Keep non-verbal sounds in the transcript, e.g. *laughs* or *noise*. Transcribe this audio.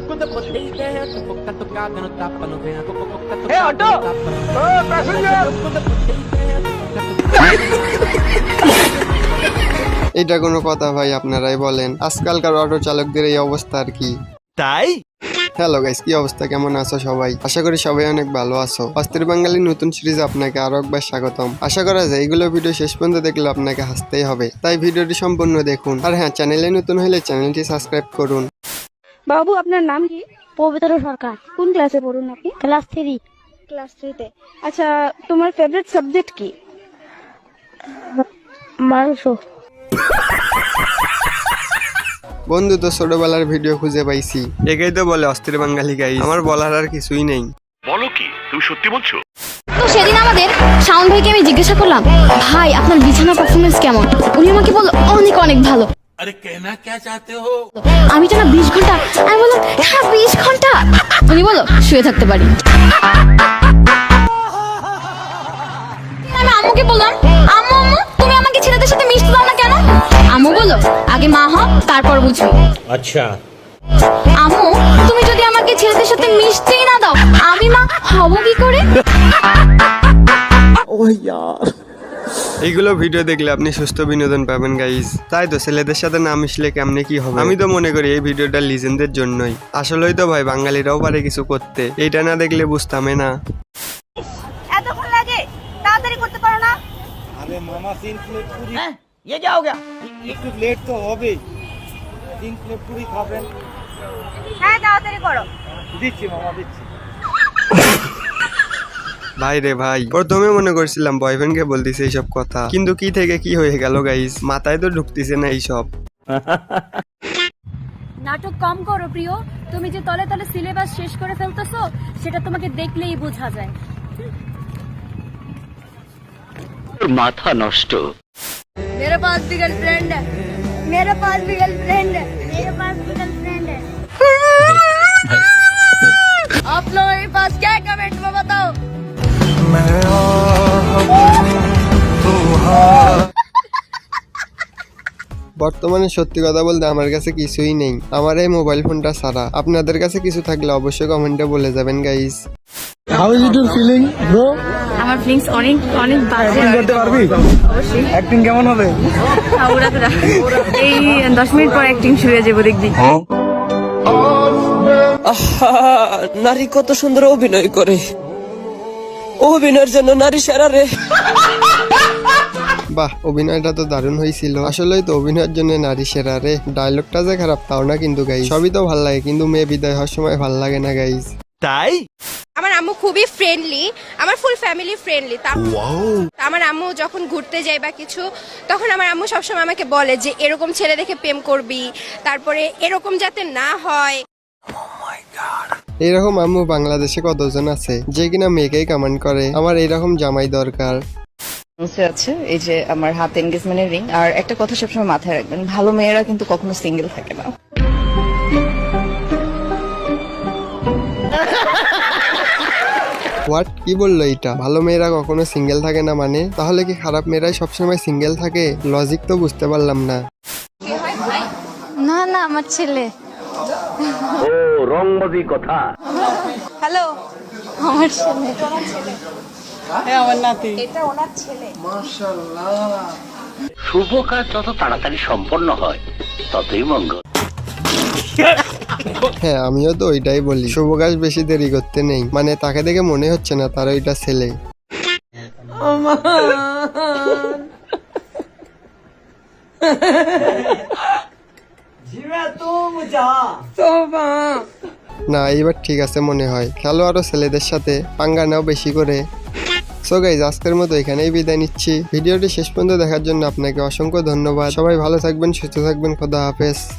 *laughs* এটা কোনো কথা ভাই আপনারাই বলেন। আজকালকার অটো চালকদের এই অবস্থা আর কি? তাই? হ্যালো গাইস কি অবস্থা? কেমন আছো সবাই? আশা করি সবাই অনেক ভালো আছো। অস্থির বাঙালি নতুন সিরিজ আপনাকে আরও একবার স্বাগতম। আশা করা যায় এগুলো ভিডিও শেষ পর্যন্ত দেখলে আপনাকে হাসতেই হবে। তাই ভিডিওটি সম্পূর্ণ দেখুন। আর হ্যাঁ চ্যানেলে নতুন হলে চ্যানেলটি সাবস্ক্রাইব করুন। বাবু আপনার নাম কি? পবিত্র সরকার। কোন ক্লাসে পড়ুন আপনি? Class three. ক্লাস থ্রিতে আচ্ছা তোমার ফেভারিট সাবজেক্ট কি? মাংস। বন্ধু তো ছোটবেলার ভিডিও খুঁজে পাইছি। একেই তো বলে অস্থির বাঙালি গাই আমার বলার আর কিছুই নেই। বলো কি তুমি তো সেদিন আমাদের শাওন ভাইকে আমি জিজ্ঞাসা করলাম ভাই আপনার বিছানা পারফরমেন্স কেমন? উনি আমাকে বলল অনেক অনেক ভালো। আরে কেনা কে চাতে হো আমি তো না ঘণ্টা আমি বললাম হ্যাঁ বিশ ঘণ্টা। উনি বলো শুয়ে থাকতে পারি। আমি আম্মুকে বললাম আম্মু আম্মু তুমি আমাকে ছেলেদের সাথে মিশতে দাও না কেন? আম্মু বলো আগে মা হ তারপর বুঝো আচ্ছা। আম্মু তুমি যদি আমাকে ছেলেদের সাথে মিশতেই না দাও আমি মা হব কি করে? এইগুলো ভিডিও দেখলে আপনি সুস্থ বিনোদন পাবেন গাইজ তাই তো ছেলেদের সাথে না মিশলে কেমনে কি হবে আমি তো মনে করি এই ভিডিওটা লিজেন্ডের জন্যই আসলেই তো ভাই বাঙালিরাও পারে কিছু করতে এইটা না দেখলে বুঝতামই না এতক্ষণ লাগে তাড়াতাড়ি করতে পারো না अरे मामा तीन प्लेट पूरी ये क्या हो गया একটু লেট তো হবে তিন প্লেট পুরি খাবেন হ্যাঁ তাড়াতাড়ি করো দিচ্ছি মামা দিচ্ছি ভাই রে ভাই প্রথমে মনে করছিলাম বয়ফ্রেন্ডকে বলতেছে এইসব কথা কিন্তু কি থেকে কি হয়ে গেল গাইজ মাথায় তো ঢুকতেছে না এইসব নাটক কম করো প্রিয় তুমি যে তলে তলে সিলেবাস শেষ করে ফেলতেছো সেটা তোমাকে দেখলেই বোঝা যায় माथा नष्ट मेरे पास भी गर्लफ्रेंड है मेरे पास भी गर्लफ्रेंड है मेरे पास भी বর্তমানে সত্যি কথা বলতে আমার কাছে কিছুই নেই। আমার এই মোবাইল ফোনটা ছাড়া। আপনাদের কাছে কিছু থাকলে অবশ্যই কমেন্টে বলে যাবেন গাইজ আমার ফিলিংস অনেক অনেক বাজে। করতে পারবি? অবশ্যই। অ্যাক্টিং কেমন হবে? ওরা তো এই দশ মিনিট পর অ্যাক্টিং শুরু হয়ে যাব দেখবি। নারী কত সুন্দর অভিনয় করে। অভিনয়ের জন্য নারী সেরা রে। বাহ অভিনয়টা তো দারুণ হয়েছিল আসলেই তো অভিনয়ের জন্য নারী সেরা রে। ডায়লগটা যে খারাপ তাও না কিন্তু গাইজ সবই তো ভালো লাগে কিন্তু মেয়ে বিদায় হওয়ার সময় ভালো লাগে না গাইজ তাই? আমার আম্মু খুবই ফ্রেন্ডলি আমার ফুল ফ্যামিলি ফ্রেন্ডলি আমার আম্মু যখন ঘুরতে যায় বা কিছু তখন আমার আম্মু সবসময় আমাকে বলে যে এরকম ছেলে দেখে প্রেম করবি তারপরে এরকম যাতে না হয়। এরকম আম্মু বাংলাদেশে কতজন আছে? যে কিনা মেয়েকেই কমেন্ট করে। আমার এরকম জামাই দরকার। আছে এই যে আমার হাতে এনগেজমেন্টের রিং আর একটা কথা সবসময় মাথায় রাখবেন ভালো মেয়েরা কিন্তু কখনো সিঙ্গেল থাকে না। হোয়াট কি বলল এটা ভালো মেয়েরা কখনো সিঙ্গেল থাকে না মানে? তাহলে কি খারাপ মেয়েরাই সবসময় সিঙ্গেল থাকে? লজিক তো বুঝতে পারলাম না। না না আমার ছেলে। ও রংবাজি কথা। হ্যালো আমার ছেলে। শুভ কাজ যত তাড়াতাড়ি সম্পন্ন হয় ততই মঙ্গল। হ্যাঁ আমিও তো ওইটাই বলি। শুভকাশ বেশি দেরি করতে নেই। মানে তাকে দেখে মনে হচ্ছে না তার ওইটা ছেলে। না এইবার ঠিক আছে মনে হয়। খেলো আরও ছেলেদের সাথে পাঙ্গা নাও বেশি করে। সো গাইজ আজকের মতো এখানেই বিদায় নিচ্ছি। ভিডিওটি শেষ পর্যন্ত দেখার জন্য আপনাকে অসংখ্য ধন্যবাদ। সবাই ভালো থাকবেন, সুস্থ থাকবেন, খোদা হাফেজ।